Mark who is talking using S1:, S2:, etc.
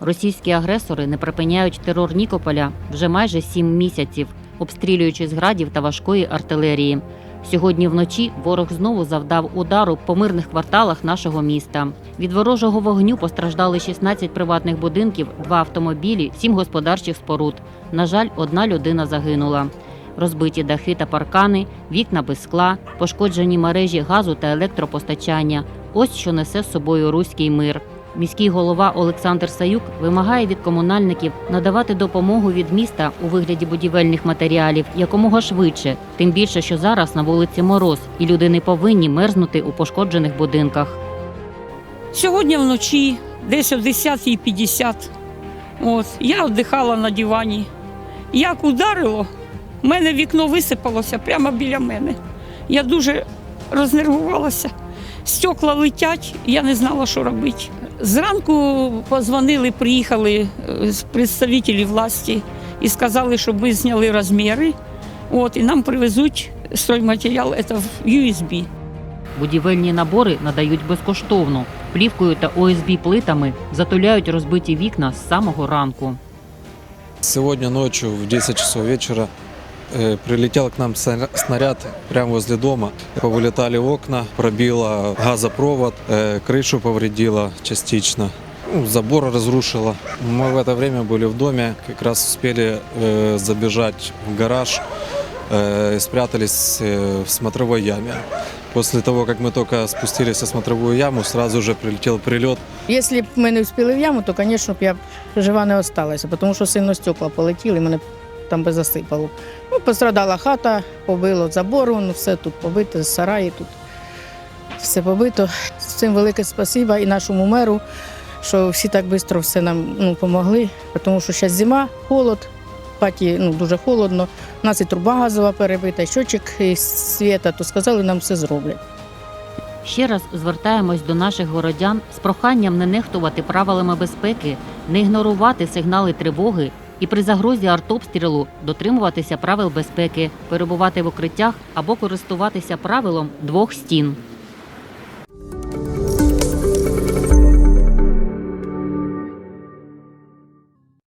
S1: Російські агресори не припиняють терор Нікополя вже майже сім місяців, обстрілюючи з градів та важкої артилерії. Сьогодні вночі ворог знову завдав удару по мирних кварталах нашого міста. Від ворожого вогню постраждали 16 приватних будинків, два автомобілі, сім господарчих споруд. На жаль, одна людина загинула. Розбиті дахи та паркани, вікна без скла, пошкоджені мережі газу та електропостачання. Ось що несе з собою руський мир. Міський голова Олександр Саюк вимагає від комунальників надавати допомогу від міста у вигляді будівельних матеріалів якомога швидше, тим більше, що зараз на вулиці мороз, і люди не повинні мерзнути у пошкоджених будинках.
S2: Сьогодні вночі, десь о 10.50, от, я віддихала на дивані. Як ударило, в мене вікно висипалося прямо біля мене. Я дуже рознервувалася. Стекла летять, я не знала, що робити. Зранку позвонили, приїхали е, з представники власті і сказали, щоб ми зняли розміри. От, і нам привезуть стройматеріал, це в USB.
S1: Будівельні набори надають безкоштовно. Плівкою та ОСБ плитами затуляють розбиті вікна з самого ранку.
S3: Сегодня ночью в 10 часов вечера э, прилетел к нам сна- снаряд прямо возле дома. Повылетали окна, пробило газопровод, э, крышу повредило частично. Ну, забор разрушило. Мы в это время были в доме, как раз успели э, забежать в гараж э, и спрятались э, в смотровой яме. После того, как мы только спустились в смотровую яму, сразу же прилетел прилет.
S4: Якщо б ми не встигли в яму, то, звісно, б я б жива не осталася, тому що сильно стекла полетіли, мене там би засипало. Ну, пострадала хата, побило забор, ну, все тут побите, сараї тут. Все побито. Всім велике спасибо і нашому меру, що всі так швидко все нам ну, допомогли, тому що зараз зима, холод, в хаті ну, дуже холодно. У нас і труба газова перебита, і щочик із світа, то сказали, нам все зроблять.
S1: Ще раз звертаємось до наших городян з проханням не нехтувати правилами безпеки, не ігнорувати сигнали тривоги і при загрозі артобстрілу дотримуватися правил безпеки, перебувати в укриттях або користуватися правилом двох стін.